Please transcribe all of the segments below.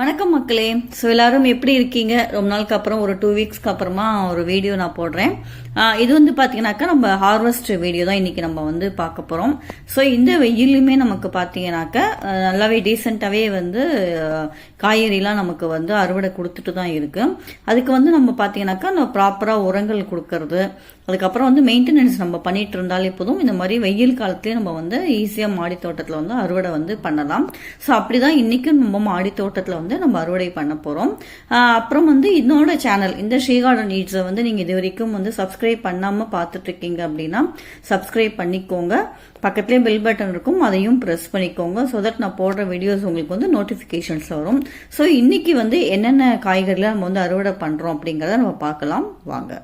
வணக்கம் மக்களே. ஸோ எல்லாரும் எப்படி இருக்கீங்க? ரொம்ப நாளுக்கு அப்புறம் ஒரு டூ வீக்ஸ்க்கு அப்புறமா ஒரு வீடியோ நான் போடுறேன். இது வந்து பார்த்தீங்கன்னாக்கா நம்ம ஹார்வெஸ்ட் வீடியோ தான் இன்றைக்கி நம்ம வந்து பார்க்க போகிறோம் ஸோ இந்த வெயிலுமே நமக்கு பார்த்தீங்கன்னாக்கா நல்லாவே டீசெண்டாகவே வந்து காய்கறிலாம் நமக்கு வந்து அறுவடை கொடுத்துட்டு தான் இருக்குது அதுக்கு வந்து நம்ம பார்த்தீங்கன்னாக்கா நம்ம ப்ராப்பராக உரங்கள் கொடுக்கறது. அதுக்கப்புறம் வந்து மெயின்டெனன்ஸ் நம்ம பண்ணிட்டு இருந்தாலே போதும். இந்த மாதிரி வெயில் காலத்துலேயே நம்ம வந்து ஈஸியாக மாடி தோட்டத்தில் வந்து அறுவடை வந்து பண்ணலாம். ஸோ அப்படி தான் இன்றைக்கும் நம்ம மாடி தோட்டத்தில் வந்து நம்ம அறுவடை பண்ண போகிறோம் அப்புறம் வந்து இன்னோட சேனல் இந்த ஸ்ரீகார்டன் நீட்ஸை வந்து நீங்கள் இது வரைக்கும் வந்து சப்ஸ்கிரைப் பண்ணாமல் பார்த்துட்டு இருக்கீங்க அப்படின்னா சப்ஸ்கிரைப் பண்ணிக்கோங்க. பக்கத்துலேயே பெல் பட்டன் இருக்கும் அதையும் ப்ரெஸ் பண்ணிக்கோங்க. ஸோ தட் நான் போடுற வீடியோஸ் உங்களுக்கு வந்து நோட்டிஃபிகேஷன்ஸ் வரும். ஸோ இன்னைக்கு வந்து என்னென்ன காய்கறிலாம் நம்ம வந்து அறுவடை பண்ணுறோம் அப்படிங்கிறத நம்ம பார்க்கலாம். வாங்க.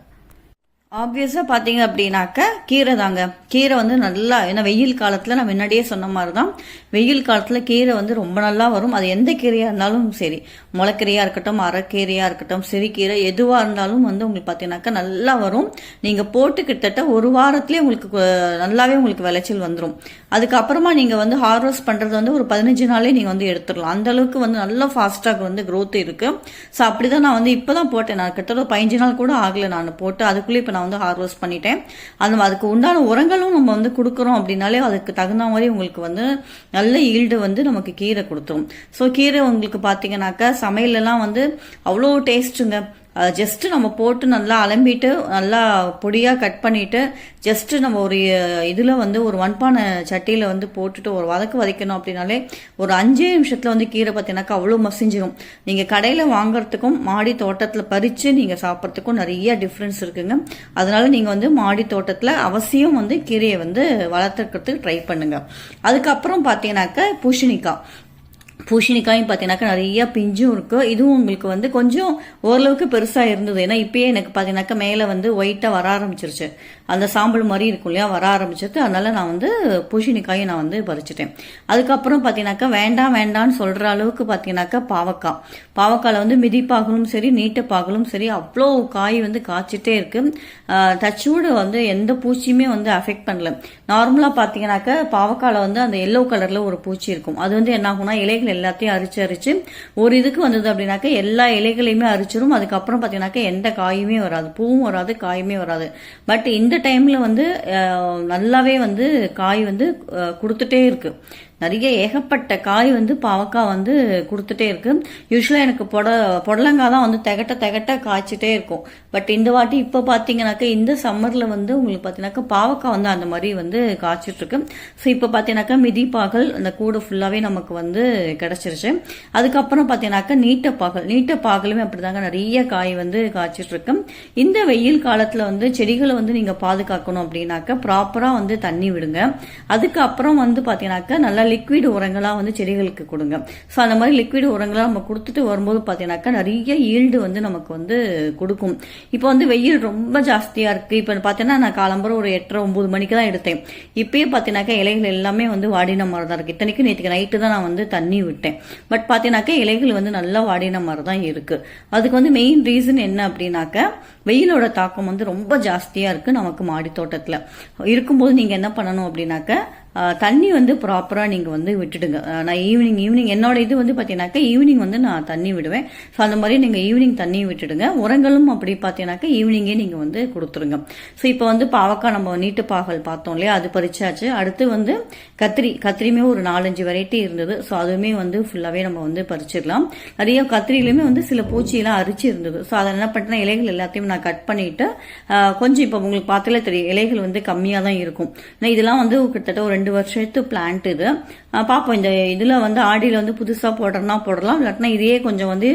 ஆப்வியஸாக பார்த்தீங்க அப்படின்னாக்க கீரை தாங்க. கீரை வந்து நல்லா ஏன்னா வெயில் காலத்தில் நான் முன்னாடியே சொன்ன மாதிரி தான் வெயில் காலத்தில் கீரை வந்து ரொம்ப நல்லா வரும். அது எந்த கீரையாக இருந்தாலும் சரி. முளைக்கீரையாக இருக்கட்டும் அரைக்கீரையாக இருக்கட்டும் சிறுகீரை எதுவாக இருந்தாலும் வந்து உங்களுக்கு பார்த்தீங்கன்னாக்கா நல்லா வரும். நீங்கள் போட்டு கிட்டத்தட்ட ஒரு வாரத்துலேயே உங்களுக்கு நல்லாவே உங்களுக்கு விளைச்சல் வந்துடும் அதுக்கப்புறமா நீங்கள் வந்து ஹார்வெஸ்ட் பண்ணுறது வந்து ஒரு பதினஞ்சு நாளே நீங்கள் வந்து எடுத்துடலாம். அந்த அளவுக்கு வந்து நல்லா ஃபாஸ்ட்டாக வந்து க்ரோத் இருக்குது ஸோ அப்படி தான் நான் வந்து இப்போ தான் போட்டேன். நான் கிட்டத்தட்ட ஒரு பதினஞ்சு நாள் கூட ஆகலை நான் போட்டு. அதுக்குள்ளே இப்போ நான் வந்து ஹார்வெஸ்ட் பண்ணிட்டேன். அந்த அதுக்கு உண்டான உரங்களும் நம்ம வந்து கொடுக்குறோம் அப்படின்னாலே அதுக்கு தகுந்த மாதிரி உங்களுக்கு வந்து நல்ல ஈல்டு வந்து நமக்கு கீரை கொடுத்துரும். ஸோ கீரை உங்களுக்கு பார்த்தீங்கன்னாக்கா சமையலெல்லாம் வந்து அவ்வளோ டேஸ்ட்டுங்க ஜஸ்ட்டு நம்ம போட்டு நல்லா அலம்பிட்டு நல்லா பொடியாக கட் பண்ணிவிட்டு ஜஸ்ட்டு நம்ம ஒரு இதில் வந்து ஒரு மண்பானை சட்டியில் வந்து போட்டுட்டு ஒரு வதக்கு வதக்கணும் அப்படின்னாலே ஒரு அஞ்சே நிமிஷத்தில் வந்து கீரை பார்த்தீங்கன்னாக்கா அவ்வளோ மசிஞ்சிரும். நீங்கள் கடையில் வாங்குறதுக்கும் மாடி தோட்டத்தில் பறித்து நீங்கள் சாப்பிட்றதுக்கும் நிறைய டிஃப்ரென்ஸ் இருக்குங்க. அதனால் நீங்கள் வந்து மாடி தோட்டத்தில் அவசியம் வந்து கீரையை வந்து வளர்த்துக்கிறதுக்கு ட்ரை பண்ணுங்க. அதுக்கப்புறம் பார்த்தீங்கன்னாக்கா பூஷணிக்காய் பூஷணிக்காயும் பார்த்தீங்கன்னாக்கா நிறைய பிஞ்சும் இருக்குது இதுவும் உங்களுக்கு வந்து கொஞ்சம் ஓரளவுக்கு பெருசாக இருந்தது. ஏன்னா இப்பயே எனக்கு பார்த்தீங்கன்னாக்கா மேலே வந்து ஒயிட்டாக வர ஆரம்பிச்சிருச்சு. அந்த சாம்பல் மாதிரி இருக்கும் இல்லையா வர ஆரம்பிச்சது. அதனால நான் வந்து பூஷணிக்காயும் நான் வந்து பறிச்சிட்டேன். அதுக்கப்புறம் பார்த்தீங்கன்னாக்கா வேண்டாம் வேண்டாம்னு சொல்கிற அளவுக்கு பார்த்தீங்கன்னாக்கா பாவக்காய். பாவக்காயில் வந்து மிதிப்பாகலும் சரி நீட்டப்பாகலும் சரி அவ்வளோ காய் வந்து காய்ச்சிட்டே இருக்குது டச்சோடு வந்து எந்த பூச்சியுமே வந்து அஃபெக்ட் பண்ணல. நார்மலாக பார்த்தீங்கன்னாக்கா பாவக்காயில் வந்து அந்த எல்லோ கலரில் ஒரு பூச்சி இருக்கும். அது வந்து என்ன ஆகும்னா இலைகள் எல்லாத்தையும் அரிச்சு அரிச்சு ஒரு இதுக்கு வந்தது அப்படின்னாக்கா எல்லா இலைகளையுமே அரிச்சிரும். அதுக்கப்புறம் பார்த்தீங்கன்னாக்கா எந்த காயுமே வராது. பூவும் வராது காயுமே வராது. பட் இந்த டைம்ல வந்து நல்லாவே வந்து காய் வந்து கொடுத்துட்டே இருக்கு. நிறைய ஏகப்பட்ட காய் வந்து பாவக்காய் வந்து கொடுத்துட்டே இருக்கு. யூஸ்வலாக எனக்கு பொட புடலங்காய் தான் வந்து திகட்ட திகட்ட காய்ச்சிட்டே இருக்கும். பட் இந்த வாட்டி இப்போ பார்த்தீங்கன்னாக்கா இந்த சம்மரில் வந்து உங்களுக்கு பார்த்தீங்கன்னாக்கா பாவக்காய் வந்து அந்த மாதிரி வந்து காய்ச்சிட்ருக்கு ஸோ இப்போ பார்த்தீங்கன்னாக்கா மிதிப்பாகல் அந்த கூடு ஃபுல்லாகவே நமக்கு வந்து கிடச்சிருச்சு. அதுக்கப்புறம் பார்த்தீங்கன்னாக்கா நீட்ட பாகலுமே அப்படிதாங்க நிறைய காய் வந்து காய்ச்சிட்ருக்கு இந்த வெயில் காலத்தில் வந்து செடிகளை வந்து நீங்கள் பாதுகாக்கணும் அப்படின்னாக்கா ப்ராப்பராக வந்து தண்ணி விடுங்க. அதுக்கப்புறம் வந்து பார்த்தீங்கன்னாக்கா நல்லா லிக்விட் உரங்களாக வந்து செடிகளுக்கு கொடுங்க. ஸோ அந்த மாதிரி லிக்விட் உரங்களாக நம்ம கொடுத்துட்டு வரும்போது பார்த்தீங்கன்னாக்கா நிறைய ஈல்டு வந்து நமக்கு வந்து கொடுக்கும். இப்போ வந்து வெயில் ரொம்ப ஜாஸ்தியாக இருக்குது இப்போ பார்த்தீங்கன்னா நான் காலம்பரம் ஒரு எட்டரை ஒம்பது மணிக்கு தான் எடுத்தேன். இப்பயே பார்த்தீங்கன்னாக்கா இலைகள் எல்லாமே வந்து வாடின மாதிரி தான் இருக்குது இத்தனைக்கும் நேற்றுக்கு நைட்டு தான் நான் வந்து தண்ணி விட்டேன். பட் பார்த்தீங்கன்னாக்கா இலைகள் வந்து நல்லா வாடின மாதிரி தான் இருக்குது அதுக்கு வந்து மெயின் ரீசன் என்ன அப்படின்னாக்கா வெயிலோட தாக்கம் வந்து ரொம்ப ஜாஸ்தியாக இருக்குது நமக்கு மாடி தோட்டத்தில் இருக்கும்போது நீங்கள் என்ன பண்ணணும் அப்படின்னாக்கா தண்ணி வந்து ப்ராப்பராக நீங்கள் வந்து விட்டுடுங்க. நான் ஈவினிங் ஈவினிங் என்னோட இது வந்து பார்த்தீங்கன்னாக்கா ஈவினிங் வந்து நான் தண்ணி விடுவேன். ஸோ அந்த மாதிரி நீங்கள் ஈவினிங் தண்ணி விட்டுடுங்க. உரங்களும் அப்படி பார்த்தீங்கன்னாக்கா ஈவினிங்கே நீங்கள் வந்து கொடுத்துருங்க. ஸோ இப்போ வந்து பாவக்காய் நம்ம நீட்டு பாகல் பார்த்தோம் இல்லையா? அது பறிச்சாச்சு. அடுத்து வந்து கத்திரி கத்திரியுமே ஒரு நாலஞ்சு வெரைட்டி இருந்தது. ஸோ அதுவுமே வந்து ஃபுல்லாகவே நம்ம வந்து பறிச்சிடலாம். நிறைய கத்திரியிலுமே வந்து சில பூச்சியெல்லாம் அரிச்சு இருந்தது. ஸோ அதை என்ன பண்ணிட்டேன் இலைகள் எல்லாத்தையும் நான் கட் பண்ணிட்டு கொஞ்சம் இப்போ உங்களுக்கு பார்த்தாலே தெரியும். இலைகள் வந்து கம்மியாக தான் இருக்கும் இதெல்லாம் வந்து கிட்டத்தட்ட ஒரு ரெண்டு வருஷத்து பிளான்ட் இது ஆஹ் பார்ப்போம் இந்த இதில் வந்து ஆடியில் வந்து புதுசாக போடுறனா போடலாம். இல்லாட்டினா இதையே கொஞ்சம் வந்து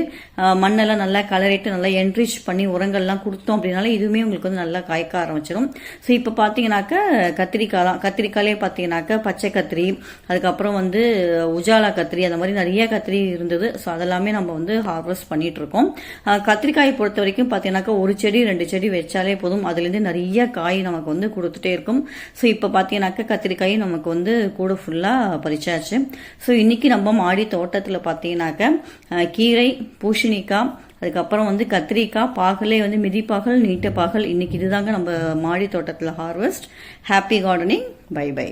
மண்ணெல்லாம் நல்லா கலரிட்டு நல்லா என்ரிச் பண்ணி உரங்கள்லாம் கொடுத்தோம் அப்படின்னால இதுவுமே உங்களுக்கு வந்து நல்லா காய்க்க ஆரம்பிச்சிடும் ஸோ இப்போ பார்த்தீங்கன்னாக்கா கத்திரிக்காய் தான் கத்திரிக்காயிலே பார்த்தீங்கன்னாக்கா பச்சை கத்திரி அதுக்கப்புறம் வந்து உஜாலா கத்திரி அந்த மாதிரி நிறைய கத்திரி இருந்தது. ஸோ அதெல்லாமே நம்ம வந்து ஹார்வெஸ்ட் பண்ணிட்டு இருக்கோம் கத்திரிக்காயை பொறுத்த வரைக்கும் பார்த்தீங்கன்னாக்கா ஒரு செடி ரெண்டு செடி வச்சாலே போதும். அதுலேருந்து நிறைய காய் நமக்கு வந்து கொடுத்துட்டே இருக்கும். ஸோ இப்போ பார்த்தீங்கன்னாக்கா கத்திரிக்காய் நமக்கு வந்து கூட ஃபுல்லாக முடிச்சாச்சு ஸோ இன்றைக்கி நம்ம மாடி தோட்டத்தில் பார்த்தீங்கன்னாக்க கீரை பூசணிக்காய் அதுக்கப்புறம் வந்து கத்திரிக்காய் பாகலே வந்து மிதிப்பாகல் நீட்ட பாகல் இன்னைக்கு இதுதாங்க நம்ம மாடி தோட்டத்தில் harvest happy gardening bye bye